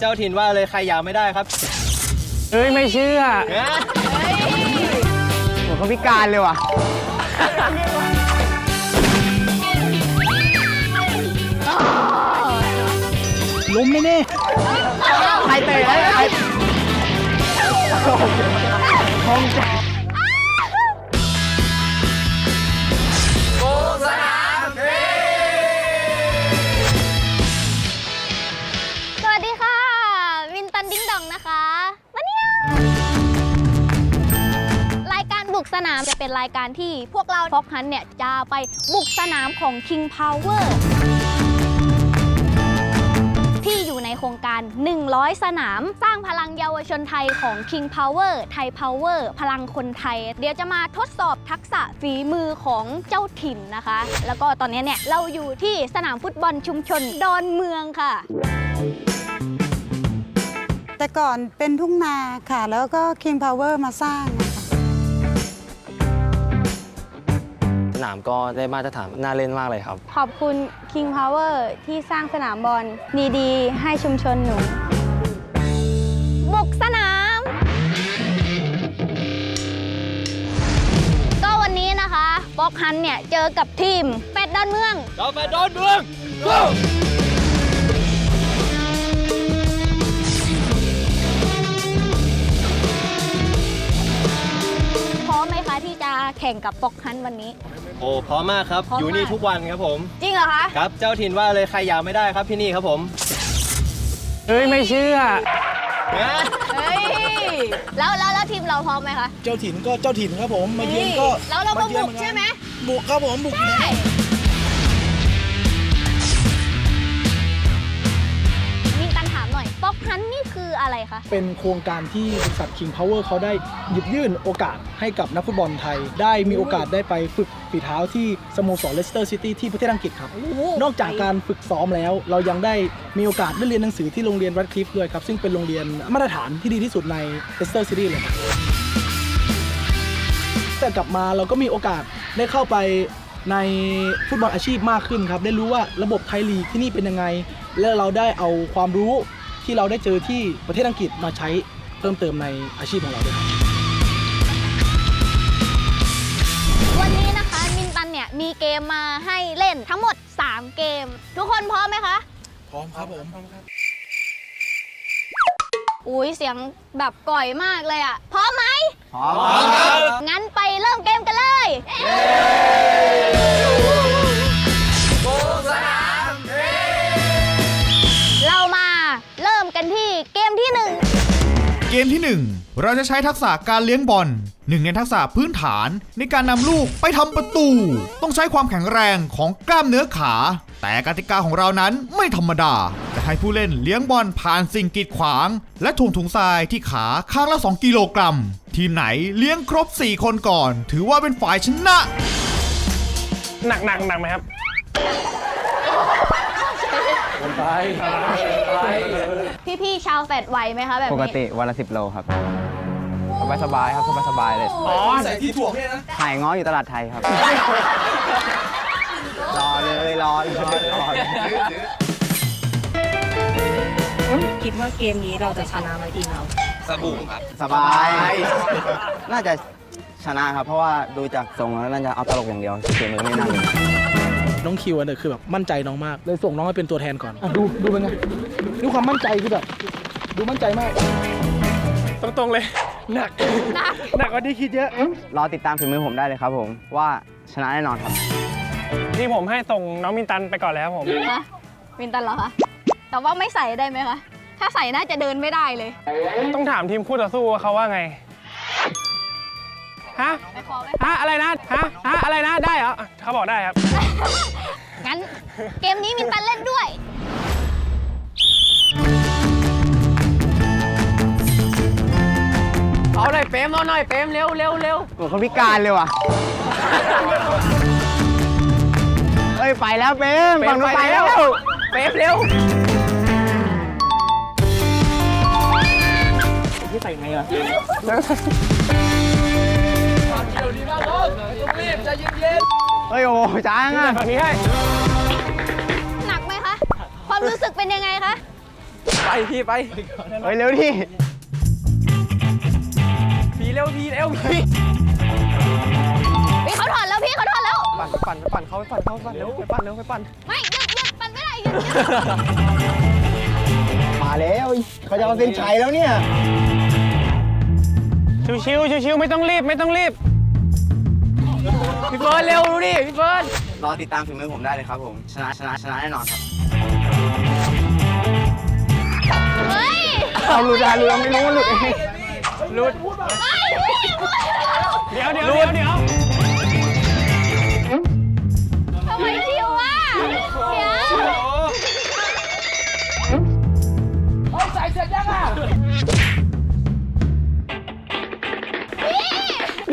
เจ้าถิ่นว่าเลยใครยาวไม่ได้ครับเฮ้ย ไม่เชื่อเอ๊ะเหมือนคนพิการเลยว่ะ ล้มไม่แน่ใครเตะแล้วใครส กสนามจะเป็นรายการที่พวกเราฟอกฮันเนี่ยจะไปบุกสนามของ King Power ที่อยู่ในโครงการ 100 สนาม สร้างพลังเยาวชนไทยของ King Power ไทย Power พลังคนไทย เดี๋ยวจะมาทดสอบทักษะฝีมือของเจ้าถิ่นนะคะ แล้วก็ตอนนี้เนี่ยเราอยู่ที่สนามฟุตบอลชุมชนดอนเมืองค่ะ แต่ก่อนเป็นทุ่งนาค่ะ แล้วก็ King Power มาสร้าง นามก็ได้มาตรฐานน่าเล่นมากเลยครับ ขอบคุณ King Power ที่สร้างสนามบอลดีๆ ให้ชุมชนหนู บุกสนาม ก็วันนี้นะคะบ็อกฮันเนี่ย เจอกับทีม เป็ดดอนเมือง เราไปโดนเมือง Go ข่งกับบ็อกฮันวันนี้ โอ้พร้อมมากครับ พร้อมอยู่นี่มาก ทุกวันครับผม จริงเหรอคะ ครับ เจ้าถิ่นว่าเลยใครยาวไม่ได้ครับที่นี่ครับผมเฮ้ย ไม่เชื่อเอ๊ะเฮ้ย แล้วแล้วแล้วทีมเราพร้อมไหมคะเจ้าถิ่นก็เจ้าถิ่นครับผม มาเยือนก็แล้วเราก็ยือนบุกใช่ไหมบุกครับผมบุกอยู่ใช่แล้วมินตันถามหน่อยบ็อกฮันนี่คื อะไรคะ เป็นโครงการที่บริษัท King Power เขาได้หยิบยื่นโอกาสให้กับนักฟุตบอลไทย ได้มีโอกาสได้ไปฝึกฝีเท้าที่สโมสรเลสเตอร์ซิตี้ที่ประเทศอังกฤษครับ นอกจากการฝึกซ้อมแล้ว เรายังได้มีโอกาสได้เรียนหนังสือที่โรงเรียนรัดคลิฟด้วยครับ ซึ่งเป็นโรงเรียนมาตรฐานที่ดีที่สุดในเลสเตอร์ซิตี้เลยครับแต่กลับมาเราก็มีโอกาสได้เข้าไปในฟุตบอลอาชีพมากขึ้นครับ ได้รู้ว่าระบบไทยลีกที่นี่เป็นยังไง และเราได้เอาความรู้ ที่เราได้เจอที่ประเทศอังกฤษมาใช้เพิ่มเติมในอาชีพของเราด้วยครับ วันนี้นะคะมินตันเนี่ยมีเกมมาให้เล่นทั้งหมด 3 เกม ทุกคนพร้อมไหมคะ พร้อมครับผมพร้อมครับอุ้ยเสียงแบบก่อยมากเลยอะพร้อมไหมพร้อมงั้นไปเริ่มเกมกันเลย เกมที่ 1 เราจะใช้ทักษะการเลี้ยงบอลหนึ่งในทักษะพื้นฐานในการนำลูกไปทำประตู ต้องใช้ความแข็งแรงของกล้ามเนื้อขา แต่กติกาของเรานั้นไม่ธรรมดา จะให้ผู้เล่นเลี้ยงบอลผ่านสิ่งกีดขวาง และถุงถุงทรายที่ขาข้างละ 2 กิโลกรัม ทีมไหนเลี้ยงครบ 4 คนก่อน ถือว่าเป็นฝ่ายชนะ หนักหนักหนักไหมครับ พี่ๆชาวแฟดไหวไหมคะแบบปนี้กติวันละสิบโลครับสบายสบายๆครับสบายสบายๆเลยอ๋อใส่ที่ถ่วงเนี่ยนะ ขายง้ออยู่ตลาดไทยครับ รอเลยรอรอรอคิดว่าเกมนี้เราจะชนะไหมทีมเราสบาย น่าจะชนะครับ เพราะว่าดูจากทรงแล้วน่าจะเอาตลกอย่างเดียวเสียมือไม่นั่งเลย น้องคิวอันเนี่ยคือแบบมั่นใจน้องมากเลยส่งน้องให้เป็นตัวแทนก่อนอะดูดูเป็นไงดูความมั่นใจคือแบบดูมั่นใจมาก ตรงๆเลย หนัก หนักกว่าที่คิดเยอะ รอติดตามฝีมือผมได้เลยครับผมว่าชนะแน่นอนครับ นี่ผมให้ส่งน้องมินตันไปก่อนแล้วผม คะมินตันเหรอคะ แต่ว่าไม่ใส่ได้ไหมคะ ถ้าใส่น่าจะเดินไม่ได้เลย ต้องถามทีมคู่ต่อสู้ว่าเขาว่าไง ฮะไป ขอไหมฮะอะไรนะฮะฮะอะไรนะได้เหรออะเขาบอกได้ครับ งั้น เกมนี้มินตันเล่นด้วย เอาหน่อยเฟมเอาหน่อยเฟมเร็วเร็วเร็วเหมือนคนพิการเลยว่ะเฮ้ยไปแล้วเฟมฝั่งนู้นไปแล้วเฟมเร็วที่ใส่ไงวะ ฮ้ยโอ้จ้างอะฝั่งนี้ให้ หนักไหมคะ ความรู้สึกเป็นยังไงคะ ไปพี่ไป เฮ้ยเร็วดิพี่เร็วพี่เร็วพี่พี่เขาถอนแล้วพี่เขาถอนแล้ว ปั่นปั่นปั่นเขาไปปั่นเขาไปปั่นเร็วไปปั่นเร็วไปปั่น ไม่หยุดหยุดปั่นไม่ได้หยุดหยุดมาแล้วเขาจะมาเส้นชัยแล้วเนี่ย ชิวๆชิวๆไม่ต้องรีบไม่ต้องรีบ พี่เฟิร์นเร็วดูดิพี่เฟิร์นรอติดตามฝีมือผมได้เลยครับผมชนะชนะชนะแน่นอนครับเฮ้ยเอาหลุดอะหลุดไม่รู้มันหลุดเองหลุดเดี๋ยวเดี๋ยวเดี๋ยวเดี๋ยวทำไมชิวอะเดี๋ยวเ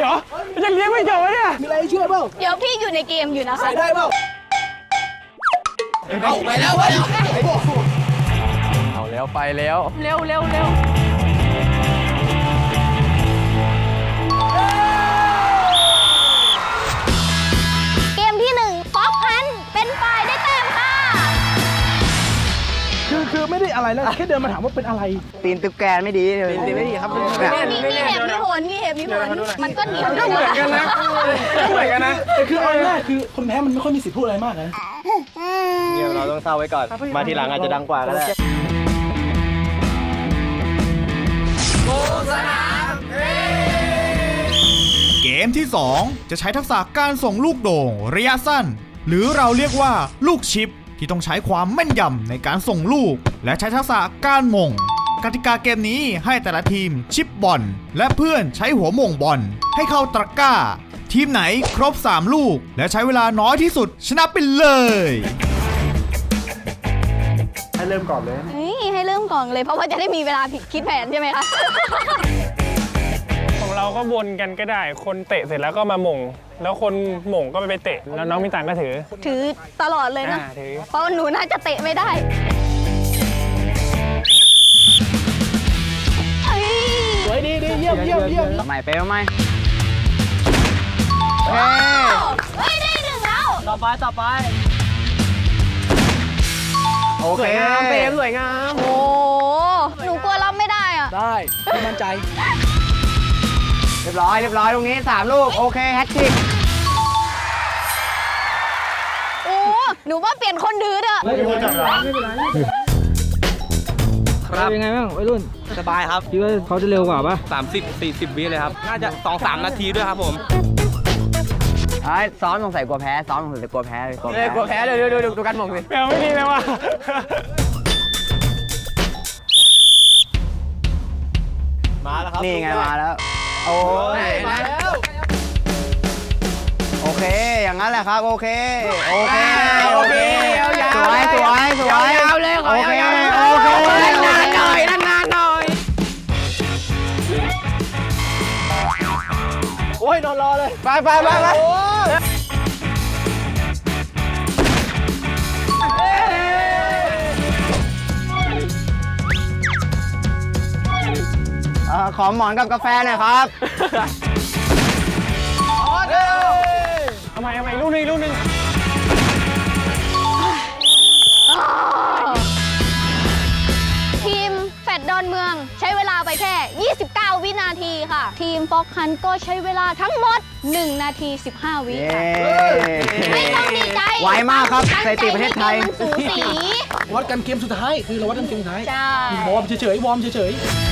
ดี๋ยวยังเลี้ยงไม่จบวะเนี่ยมีอะไรให้ช่วยเปล่าเดี๋ยวพี่อยู่ในเกมอยู่นะคะ ใส่ได้เปล่าเอาไปแล้วเอาแล้วไปแล้ว เร็วเร็วเร็ว ไม่ได้อะไรแล้วแค่เดินมาถามว่าเป็นอะไร ตีนตึกแกนไม่ดีตีนไม่ดีครับมีมีเหตุมีผลมีเหตุมีผลมันก็เหนียวด้วยเหมือนกันนะเหมือนกันนะแต่คือเอาง่ายๆคือคนแพ้มันไม่ค่อยมีสิทธิ์พูดอะไรมากนะเนี่ยเราต้องเศร้าไว้ก่อน มาทีหลังอาจจะดังกว่าก็ได้เกมที่ 2 จะใช้ทักษะการส่งลูกโด่งระยะสั้น หรือเราเรียกว่าลูกชิป ที่ต้องใช้ความแม่นยำในการส่งลูก และใช้ทักษะการหม่งกติกาเกมนี้ให้แต่ละทีมชิปบอล และเพื่อนใช้หัวหม่งบอล ให้เข้าตะกร้า ทีมไหนครบ 3 ลูก และใช้เวลาน้อยที่สุด ชนะไปเลยให้เริ่มก่อนเลย เฮ้ยให้เริ่มก่อนเลยเพราะว่าจะได้มีเวลาผิดคิดแผนใช่ไหมคะของเรา ก็วนกันก็ได้ คนเตะเสร็จแล้วก็มาหม่ง แล้วคนหม่งก็ไปเตะ แล้วน้องมินตันก็ถือ ถือตลอดเลยนะ อ่าถือ เพราะหนูน่าจะเตะไม่ได้เฮ้ยสวยดีดีเยี่ยมเยี่ยมเยี่ยมใหม่เป๊ะไหมโอ้เฮ้ยได้หนึ่งแล้ว ต่อไปต่อไปโอเคเป๊ะสวยงาม โอ้หนูกลัวรับไม่ได้อะได้ไม่มั่นใจเรียบร้อยเรียบร้อยตรงนี้3ลูกโอเคแฮตทริกโอ้หนูว่าเปลี่ยนคนถือเถอะครับเป็นไงบ้างวัยรุ่นสบายครับคิดว่าเขาจะเร็วกว่าปะ30 40 วิเลยครับ น่าจะ 2-3 นาทีด้วยครับผมไอ้ซ้อมสงสัยกลัวแพ้ซ้อมสงสัยกลัวแพ้เลยกลัวแพ้เลยดูดูดูดูกันมองสิแปลไม่ดีเลยว่ะมาแล้วครับ นี่ไงมาแล้ว โอ้ยมาแล้วโอเค อย่างนั้นแหละครับ โอเค โอเค โอเคสวยสวยสวยยาวเลยโอเคโอเคนานหน่อยนานหน่อยโอ้ยนอนรอเลย ไปไปไปไป อ่อขอหมอนกับกาแฟหน่อยครับเอาใหม่เอาใหม่ลูกหนึงลูกหนึงทีมแฟดดอนเมืองใช้เวลาไปแค่ 29 วินาทีค่ะ ทีมฟอกคันก็ใช้เวลาทั้งหมด 1 นาที 15 วิเย้ค่ะ ไม่ต้องดีใจไวมากครับสถิติประเทศไทยมันสูสี วัดกันเกมสุดท้าย คือเราวัดกันเกมสุดท้ายใช่ วอร์มเฉยๆวอร์มเฉยแ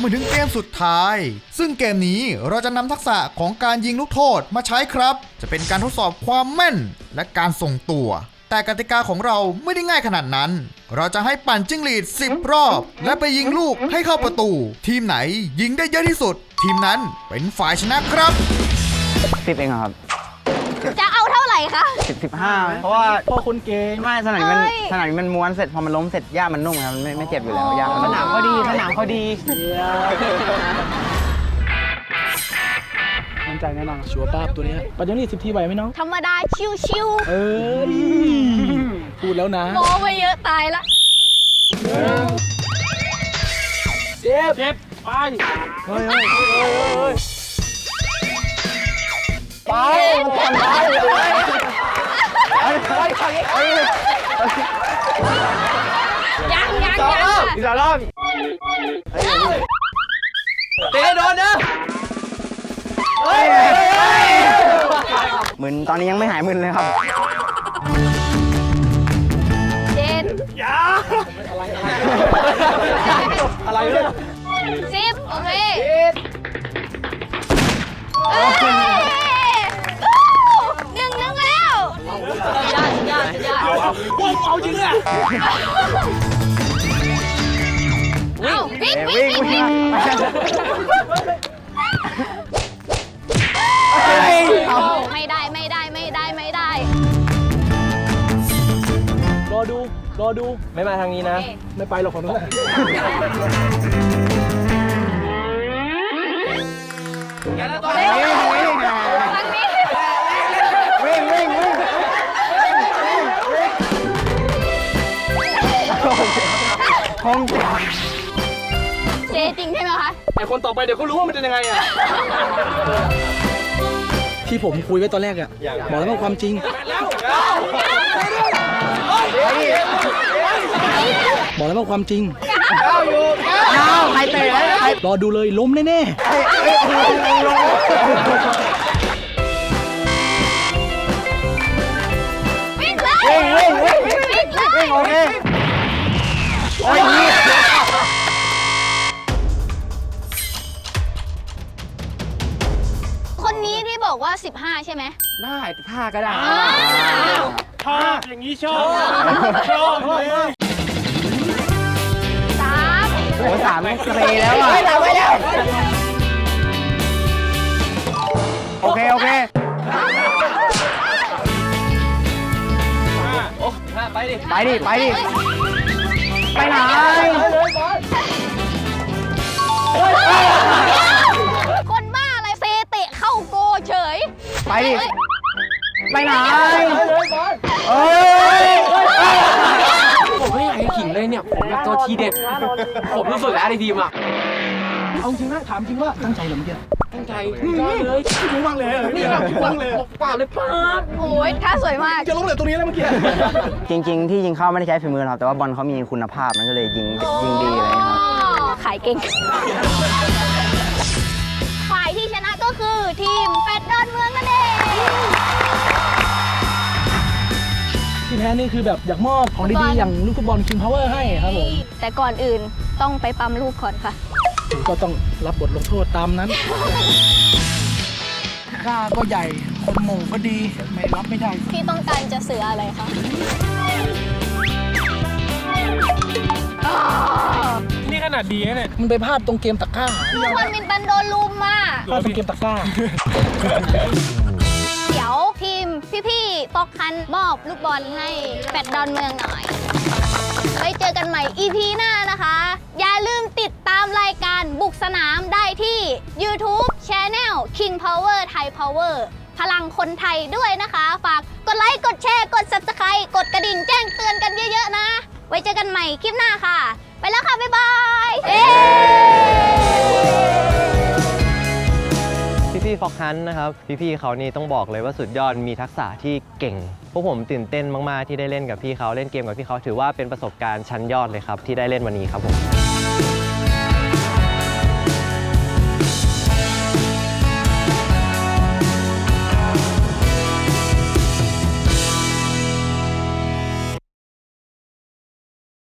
ก็มาถึงเกมสุดท้าย ซึ่งเกมนี้เราจะนำทักษะของการยิงลูกโทษมาใช้ครับ จะเป็นการทดสอบความแม่นและการส่งตัว แต่กติกาของเราไม่ได้ง่ายขนาดนั้น เราจะให้ปั่นจิ้งหรีด 10 รอบ และไปยิงลูกให้เข้าประตู ทีมไหนยิงได้เยอะที่สุด ทีมนั้นเป็นฝ่ายชนะครับสิบเองครับ จะเอาเท่าไหร่ คะสิบสิบห้าเพราะว่าๆพ่อคนเก่งไม่สนามมันเอ้ยสนามมันม้วนเสร็จพอมันล้มเสร็จหญ้ามันนุ่มครับมันไม่ไม่เจ็บอยู่แล้วหญ้ามันสนามเขาดีสนามเขาดีมั่นใจแน่นอนชัวร์ป้าบตัวเนี้ยปัญญานี่สิบทีไหวไหมน้อง ธรรมดาชิวเอ้ยพูดแล้วนะๆโมไปเยอะตายละเจ็บเจ็บไปเฮ้ยเฮ้ย ไปมันไปเฮ้ยเฮ้ยเฮ้ยยังยังสองยังรอบอีกสองรอบเตะโดนนะเฮ้ยมึนตอนนี้ยังไม่หายมึนเลยครับ เจ็ดอะไรเนี่ยสิบโอเคเอ้ย ยอดยอดเอาเอาจริงเลยเอาวิ่งวิ่งวิ่งไม่ได้ไม่ได้ไม่ได้ไม่ได้ รอดู รอดู ไม่มาทางนี้นะ โอเค ไม่ไปหรอกของนู้นแหละทางวิ่งวิ่ง วิ่งเจจริงใช่ไหมคะ ไอคนต่อไปเดี๋ยวเขารู้ว่ามันจะยังไงอะ ที่ผมคุยไว้ตอนแรกอะบอกแล้วว่าความจริง บอกแล้วว่าความจริงเอาใครเตะแล้วใครรอดูเลยล้มแน่วิ่ ได้ท่าก็ได้อ้าวชอบอย่างนี้ชอบชอบสามโอ้สามสเปรย์แล้วอะไม่แล้วไม่แล้วโอเค โอเคไปดิ ไปดิ ไปไหนคนบ้าอะไรเซเตะเข้าโกเฉย ไปดิเอ้ย ไปไหนเอ้ยผมไม่อยากให้ขิงเลยเนี่ยผมเป็นตัวทีเด็ด ผมที่สุดแล้วในทีมอะๆเอาจริงนะถามจริงว่าตั้งใจเหรือเมื่อกี้ตั้งใจเลยคิดว่างเลยนี่แบบคิดว่างเลยเปล่าเลยป้าบโอ้ยท่าสวยมาก จะล้มเหลือตรงนี้แล้วเมื่อกี้ จริง ๆ ที่ยิงเข้าไม่ได้ใช้ฝีมือหรอกแต่ว่าบอลเขามีคุณภาพมันก็เลยยิงยิงดีอะไรอย่างเลยครับขายเก่ง ฝ่ายที่ชนะก็คือทีมแปดดอนเมืองนั่นเอง ที่แท้นี่คือแบบอยากมอบของดีๆอย่างลูกฟุตบอล King Power ให้ครับผมแต่ก่อนอื่นต้องไปปั๊มลูกก่อนค่ะ ก็ต้องรับบทลงโทษตามนั้นกล้าก็ใหญ่ คนหมงก็ดี ไม่รับไม่ได้ พี่ต้องการจะเสืออะไรคะนี่ขนาดดีนะเนี่ย มันไปพลาดตรงเกมตะกร้าคนมินตันโดนลุมมาพลาดตรงเกมตะกร้า เดี๋ยวทีม พี่ๆตอกคันมอบลูกบอลให้แปดดอนเมืองหน่อย ไว้เจอกันใหม่ EP หน้านะคะ อย่าลืมติดตามรายการบุกสนามได้ที่ YouTube Channel King Power Thai Power พลังคนไทยด้วยนะคะ ฝากกดไลค์กดแชร์กด Subscribe กดกระดิ่งแจ้งเตือนกันเยอะๆนะ ไว้เจอกันใหม่คลิปหน้าค่ะ ไปแล้วค่ะ บ๊ายบาย ฟอกฮันนะครับ พี่ๆเขานี่ต้องบอกเลยว่าสุดยอดมีทักษะที่เก่ง พวกผมตื่นเต้นมากๆที่ได้เล่นกับพี่เขาเล่นเกมกับพี่เขาถือว่าเป็นประสบการณ์ชั้นยอดเลยครับที่ได้เล่นวันนี้ครับผม